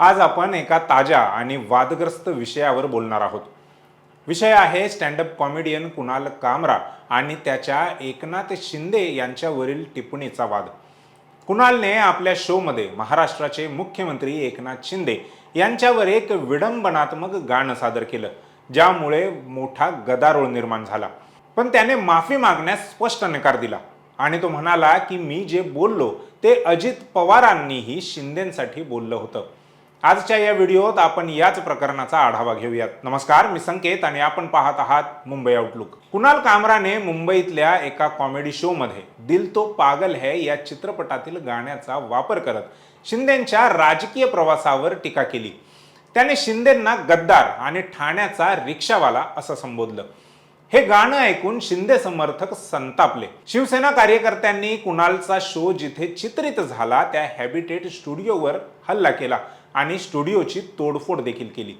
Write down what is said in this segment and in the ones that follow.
आज आपण एका ताज्या आणि वादग्रस्त विषयावर बोलणार आहोत. विषय आहे स्टँडअप कॉमेडियन कुणाल कामरा आणि त्याच्या एकनाथ शिंदे यांच्यावरील टिप्पणीचा वाद. कुणालने आपल्या शोमध्ये महाराष्ट्राचे मुख्यमंत्री एकनाथ शिंदे यांच्यावर एक विडंबनात्मक गाणं सादर केलं ज्यामुळे मोठा गदारोळ निर्माण झाला. पण त्याने माफी मागण्यास स्पष्ट नकार दिला आणि तो म्हणाला की मी जे बोललो ते अजित पवारांनीही शिंदेसाठी बोललं होतं. आजच्या या व्हिडिओत आपण याच प्रकरणाचा आढावा घेऊयात. नमस्कार मी संकेत आणि आपण पाहत आहात मुंबई आउटलुक कुणाल कामराने मुंबईतल्या एका कॉमेडी शो मध्ये दिल तो पागल है या चित्रपटातील गाण्याचा वापर करत शिंदेच्या राजकीय प्रवासावर टीका केली. त्याने शिंदेंना गद्दार आणि ठाण्याचा रिक्षावाला असं संबोधलं. हे गाणं ऐकून शिंदे समर्थक संतापले. शिवसेना कार्यकर्त्यांनी कुणालचा शो जिथे चित्रित झाला त्या हॅबिटेट स्टुडिओवर हल्ला केला. आणि स्टुडिओची तोडफोड देखील केली.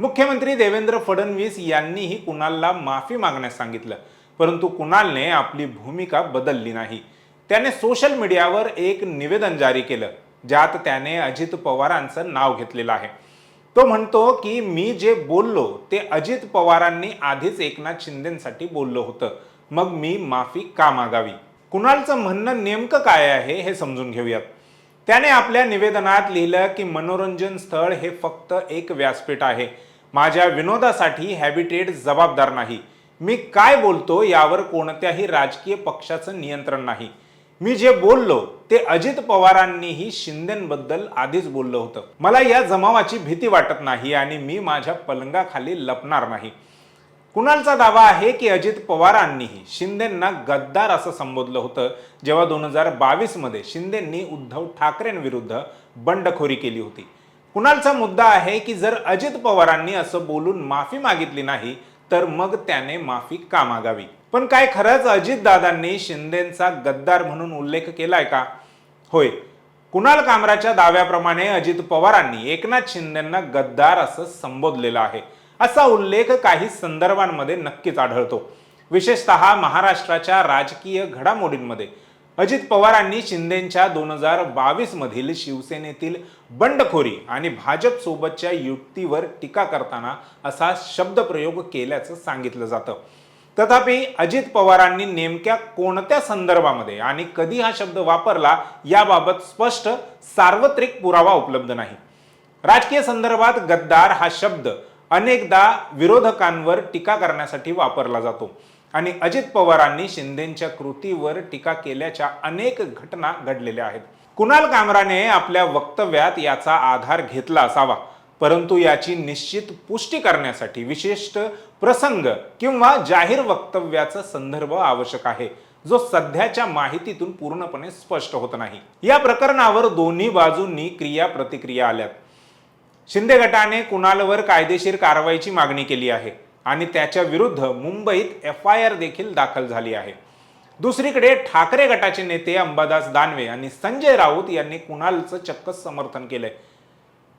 मुख्यमंत्री देवेंद्र फडणवीस यांनीही कुणालला माफी मागण्यास सांगितलं परंतु कुणालने आपली भूमिका बदलली नाही. त्याने सोशल मीडियावर एक निवेदन जारी केलं ज्यात त्याने अजित पवारांचं नाव घेतलेलं आहे. तो म्हणतो की मी जे बोललो ते अजित पवारांनी आधीच एकनाथ शिंदेसाठी बोललं होतं. मग मी माफी का मागावी? कुणालचं म्हणणं नेमकं काय आहे हे समजून घेऊयात. त्याने आपल्या निवेदनात लिहिलं की मनोरंजन स्थळ हे फक्त एक व्यासपीठ आहे. माझ्या विनोदासाठी हॅबिटेट जबाबदार नाही. मी काय बोलतो यावर कोणत्याही राजकीय पक्षाचं नियंत्रण नाही. मी जे बोललो ते अजित पवारांनीही शिंदेबद्दल आधीच बोललं होतं. मला या जमावाची भीती वाटत नाही आणि मी माझ्या पलंगाखाली लपणार नाही. कुणालचा दावा आहे की अजित पवारांनीही शिंदेंना गद्दार असं संबोधलं होतं जेव्हा दोन हजार बावीसमध्ये शिंदेंनी उद्धव ठाकरेंविरुद्ध बंडखोरी केली होती. कुणालचा मुद्दा आहे की जर अजित पवारांनी असं बोलून माफी मागितली नाही तर मग त्याने माफी का मागावी? पण काय खरंच अजितदादांनी शिंदेचा गद्दार म्हणून उल्लेख केलाय का? होय कुणाल कामराच्या दाव्याप्रमाणे अजित पवारांनी एकनाथ शिंदेंना गद्दार असं संबोधलेलं आहे. असा उल्लेख काही संदर्भांमध्ये नक्कीच आढळतो. विशेषतः महाराष्ट्राच्या राजकीय घडामोडींमध्ये. अजित पवारांनी शिंदेच्या दोन हजार बावीस मधील शिवसेनेतील बंडखोरी आणि भाजप सोबतच्या टीका करताना असा शब्दप्रयोग केल्याचं सांगितलं जातं. तथापि अजित पवारांनी नेमक्या कोणत्या संदर्भामध्ये आणि कधी हा शब्द वापरला याबाबत स्पष्ट सार्वत्रिक पुरावा उपलब्ध नाही. राजकीय संदर्भात गद्दार हा शब्द अनेकदा विरोधकांवर टीका करण्यासाठी वापरला जातो. आणि अजित पवारांनी शिंदेच्या कृतीवर टीका केल्याच्या अनेक घटना घडलेल्या आहेत. कुणाल कामराने आपल्या वक्तव्यात याचा आधार घेतला असावा परंतु याची निश्चित पुष्टी करण्यासाठी विशिष्ट प्रसंग किंवा जाहीर वक्तव्याचा संदर्भ आवश्यक आहे जो सध्याच्या माहितीतून पूर्णपणे स्पष्ट होत नाही. या प्रकरणावर दोन्ही बाजूंनी क्रिया प्रतिक्रिया आल्यात. शिंदे गटाने कुणालवर कायदेशीर कारवाईची मागणी केली आहे आणि त्याच्या विरुद्ध मुंबईत एफ आय आर देखील दाखल झाली आहे. दुसरीकडे ठाकरे गटाचे नेते अंबादास दानवे आणि संजय राऊत यांनी कुणालचं चक्क समर्थन केलंय.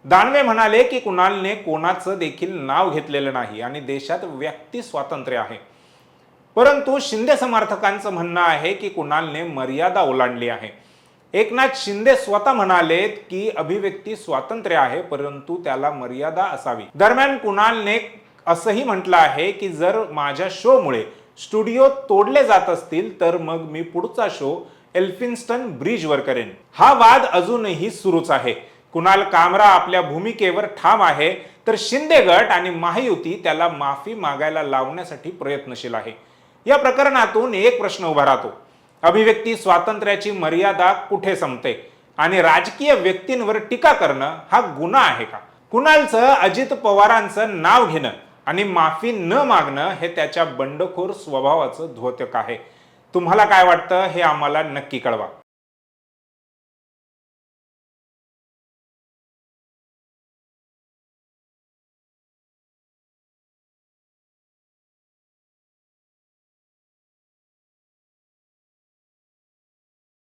दानवे म्हणाले की कुणालने कोणाचं देखील नाव घेतलेलं नाही आणि देशात व्यक्ती स्वातंत्र्य आहे. परंतु शिंदे समर्थकांचं म्हणणं आहे की कुणालने मर्यादा ओलांडली आहे. एकनाथ शिंदे स्वतः म्हणालेत की अभिव्यक्ती स्वातंत्र्य आहे परंतु त्याला मर्यादा असावी. दरम्यान कुणालने असंही म्हटलं आहे की जर माझ्या शोमुळे स्टुडिओ तोडले जात असतील तर मग मी पुढचा शो एल्फिन्स्टन ब्रिजवर करेन. हा वाद अजूनही सुरूच आहे. कुणाल कामरा आपल्या भूमिकेवर ठाम आहे तर शिंदे गट आणि महायुती त्याला माफी मागायला लावण्यासाठी प्रयत्नशील आहे. या प्रकरणातून एक प्रश्न उभा राहतो. अभिव्यक्ती स्वातंत्र्याची मर्यादा कुठे संपते? आणि राजकीय व्यक्तींवर टीका करणं हा गुन्हा आहे का? कुणालचं अजित पवारांचं नाव घेणं आणि माफी न मागणं हे त्याच्या बंडखोर स्वभावाचं द्योतक आहे. तुम्हाला काय वाटतं हे आम्हाला नक्की कळवा.